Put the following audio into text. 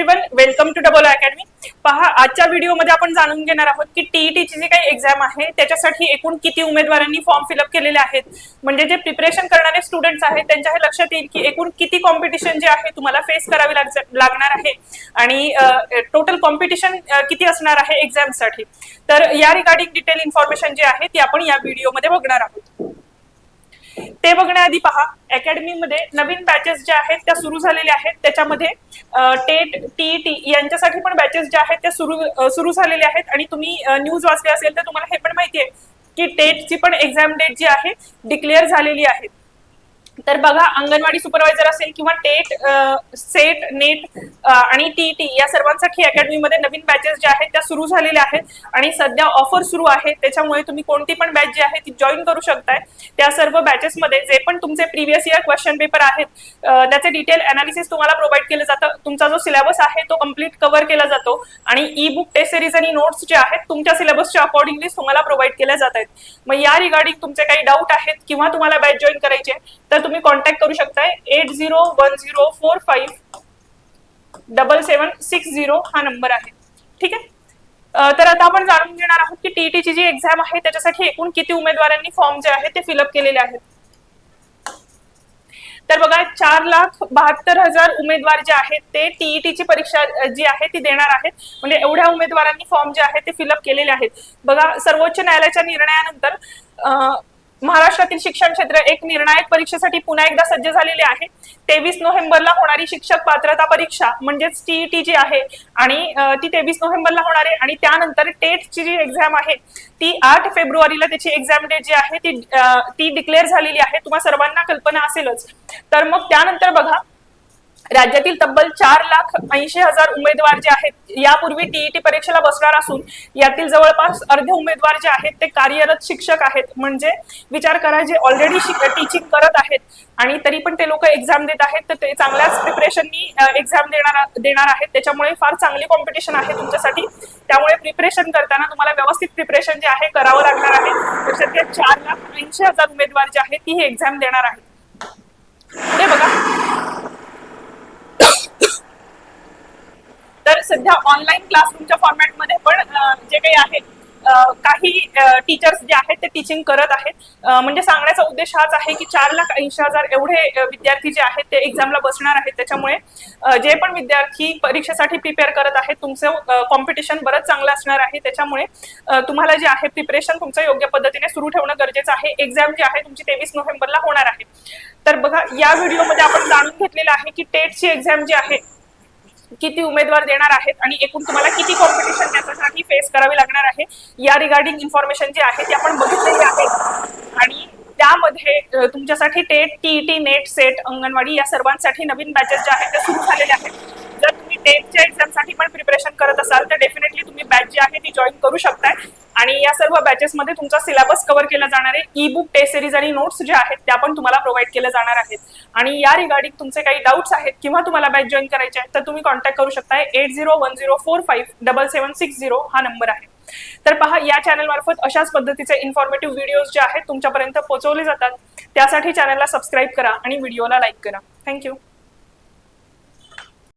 Everyone welcome to double academy पहा आजच्या व्हिडिओमध्ये आपण जाणून घेणार आहोत की टीईटीची जी काही एक्झाम आहे त्याच्यासाठी एकूण किती उमेदवारांनी फॉर्म फिलअप केलेले आहेत. म्हणजे जे प्रिपरेशन करणारे स्टुडंट्स आहेत त्यांच्या हे लक्षात येईल की एकूण किती कॉम्पिटिशन जे आहे तुम्हाला फेस करावी लागणार आहे. आणि टोटल कॉम्पिटिशन किती असणार आहे एक्झामसाठी तर या रिगार्डिंग डिटेल इन्फॉर्मेशन जी आहे ती आपण या व्हिडिओमध्ये बघणार आहोत. ते बघण्याआधी पहा अकॅडमीमध्ये नवीन बॅचेस ज्या आहेत त्या सुरू झालेल्या आहेत. त्याच्यामध्ये टेट टीईटी यांच्यासाठी पण बॅचेस ज्या आहेत त्या सुरू सुरू झालेल्या आहेत. आणि तुम्ही न्यूज वाचली असेल तर तुम्हाला हे पण माहिती आहे की टेटची पण एक्झाम डेट जी आहे डिक्लेअर झालेली आहे. तर बघा अंगणवाडी सुपरवायझर असेल किंवा टेट सेट नेट आणि टीटी या सर्वांसाठी अकॅडमीमध्ये नवीन बॅचेस ज्या आहेत त्या सुरू झालेल्या आहेत. आणि सध्या ऑफर सुरू आहे त्याच्यामुळे तुम्ही कोणती पण बॅच जी आहे ती जॉईन करू शकताय. त्या सर्व बॅचेसमध्ये जे पण तुमचे प्रिव्हियस इयर क्वेश्चन पेपर आहेत त्याचे डिटेल अनालिसिस तुम्हाला प्रोव्हाइड केलं जातं. तुमचा जो सिलेबस आहे तो कंप्लीट कव्हर केला जातो. आणि ई बुक टेस्ट सिरीज आणि नोट्स जे आहेत तुमच्या सिलेबसच्या अकॉर्डिंगली तुम्हाला प्रोव्हाइड केल्या जात आहेत मग या रिगार्डिंग तुमचे काही डाऊट आहेत किंवा तुम्हाला बॅच जॉईन करायचे तर तुम्ही कॉन्टॅक्ट करू शकताय. Eight zero one zero four five double seven six zero हा नंबर आहे. ठीक आहे? तर आता आपण जाणून घेणार आहोत की टीईटीची जी एक्झाम आहे त्याच्यासाठी एकूण किती उमेदवारांनी फॉर्म जे आहे ते फिलअप केलेले आहेत. तर बघा चार लाख बहात्तर हजार उमेदवार जे आहेत ते टीईटीची परीक्षा जी आहे ती देणार आहेत. म्हणजे एवढ्या उमेदवारांनी फॉर्म जे आहे ते फिलअप केलेले आहेत. बघा सर्वोच्च न्यायालयाच्या निर्णयानंतर महाराष्ट्रातील शिक्षण क्षेत्र एक निर्णायक परीक्षेसाठी पुन्हा एकदा सज्ज झालेले आहे. तेवीस नोव्हेंबरला होणारी शिक्षक पात्रता परीक्षा म्हणजेच टीईटी जी आहे आणि ती तेवीस नोव्हेंबरला होणार आहे आणि त्यानंतर टेटची जी एक्झाम आहे ती आठ फेब्रुवारीला त्याची एक्झाम डेट जी आहे ती ती डिक्लेअर झालेली आहे. तुम्हा सर्वांना कल्पना असेलच. तर मग त्यानंतर बघा राज्यातील तब्बल चार लाख ऐंशी हजार उमेदवार जे आहेत यापूर्वी टीईटी परीक्षेला बसणार असून यातील जवळपास अर्धे उमेदवार जे आहेत ते कार्यरत शिक्षक आहेत. म्हणजे विचार करा जे ऑलरेडी टीचिंग करत आहेत आणि तरी पण ते लोक एक्झाम देत आहेत तर ते चांगल्याच प्रिपरेशननी एक्झाम देणार देणार आहेत. त्याच्यामुळे फार चांगली कॉम्पिटिशन आहे तुमच्यासाठी. त्यामुळे प्रिपरेशन करताना तुम्हाला व्यवस्थित प्रिपरेशन जे आहे करावं लागणार आहे. तर सध्या चार लाख ऐंशी हजार उमेदवार जे आहेत ती ही एक्झाम देणार आहेत पुढे बघा तर सध्या ऑनलाईन क्लासरूमच्या फॉर्मॅटमध्ये पण जे काही आहे काही टीचर्स जे आहेत ते टीचिंग करत आहेत. म्हणजे सांगण्याचा उद्देश हाच आहे की चार लाख ऐंशी हजार एवढे विद्यार्थी जे आहेत ते एक्झामला बसणार आहेत. त्याच्यामुळे जे पण विद्यार्थी परीक्षेसाठी प्रिपेअर करत आहेत तुमचं कॉम्पिटिशन बरंच चांगलं असणार आहे. त्याच्यामुळे तुम्हाला जे आहे प्रिपरेशन तुमचं योग्य पद्धतीने सुरू ठेवणं गरजेचं आहे. एक्झाम जी आहे तुमची तेवीस नोव्हेंबरला होणार आहे. तर बघा या व्हिडिओमध्ये आपण जाणून घेतलेलं आहे की टेटची एक्झाम जी आहे किती उमेदवार देणार आहेत आणि एकूण तुम्हाला किती कॉम्पिटिशन त्याच्यासाठी फेस करावी लागणार आहे या रिगार्डिंग इन्फॉर्मेशन जी आहे ती आपण बघितलेली आहे. आणि त्यामध्ये तुमच्यासाठी TET TET NET SET anganwadi या सर्वांसाठी नवीन बॅचेस ज्या आहेत त्या सुरू झालेल्या आहेत. जर तुम्ही टेटच्या एक्झामसाठी पण प्रिपरेशन करत असाल तर डेफिनेटली तुम्ही बॅच जी आहे ती जॉईन करू शकताय. आणि या सर्व बॅचेसमध्ये तुमचा सिलेबस कव्हर केला जाणार आहे. ई बुक टेस्ट सिरीज आणि नोट्स जे आहेत त्या पण तुम्हाला प्रोव्हाइड केल्या जाणार आहेत. आणि या रिगार्डिंग तुमचे काही डाऊट्स आहेत किंवा तुम्हाला बॅच जॉईन करायचे आहेत तर तुम्ही कॉन्टॅक्ट करू शकताय. Eight zero one zero four five double seven six zero हा नंबर आहे. तर पहा या चॅनल मार्फत अशाच पद्धतीचे इन्फॉर्मेटिव्ह व्हिडिओज जे आहेत तुमच्यापर्यंत पोहोचवले जातात. त्यासाठी चॅनलला सबस्क्राईब करा आणि व्हिडिओला लाईक करा. थँक्यू